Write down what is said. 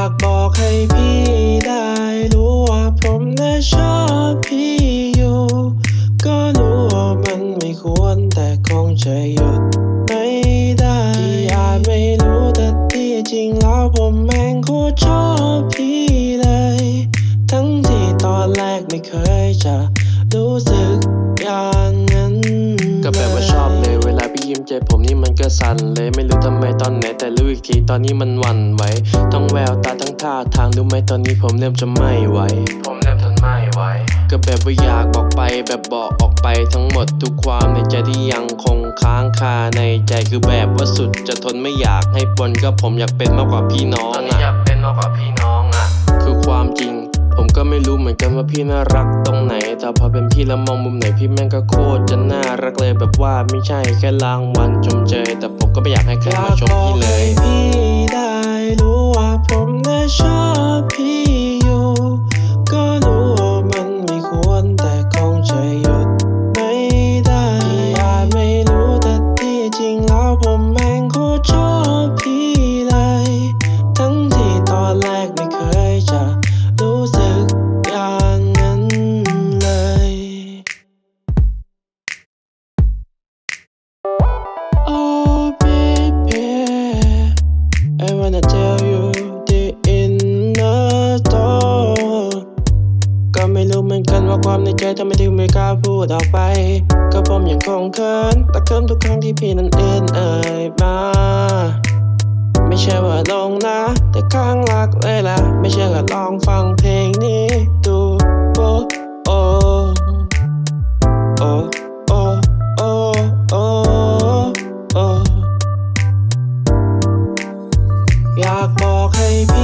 ากบอกให้พี่ได้รู้ว่าผมน่ะชอบพี่อยู่ ก็รู้ว่ามันไม่ควรแต่คงจะหยุดไม่ได้ที่อาจไม่รู้แต่ที่จริงแล้วผมแม่งโคตรชอบพี่เลย ทั้งที่ตอนแรกไม่เคยจะ ผมนี่มันก็สั่นเลยไม่รู้ทำไมตอนไหนแต่รู้อีกทีตอนนี้มันหวั่นไหวต้องแววตาทั้งท่าทางรู้ไหมตอนนี้ผมเริ่มจะไม่ไหว ผมเริ่มทนไม่ไหวก็แบบว่าอยากบอกไปแบบบอกออกไปทั้งหมดทุกความในใจที่ยังคงค้างคาในใจคือแบบว่าสุดจะทนไม่อยากให้ปนก็ผมอยากเป็นมากกว่าพี่น้องตอนนี้อยากเป็นมากกว่าพี่น้องือนกันว่าพี่น่ารักตรงไหนแต่พอเป็นพี่แล้วมองมุมไหนพี่แม่งก็โคตรจะน่ารักเลยแบบว่าไม่ใช่แค่รางวัลชมเชยแต่ผมก็ไม่อยากให้ใครมาชมพี่เลยพี่ได้รู้ว่าผมน่ะชอบพี่ ดออกไป ก็ผมยังคงเขินแต่เขินทุกครั้งที่พี่นั้นเอ็นเอ่ยมา ไม่ใช่ว่าลงนะ แต่ข้างรักเลยล่ะ ไม่ใช่อก็ลองฟังเพลงนี้ดูโอโอโอโอโอโอโอยากบอกให้พี่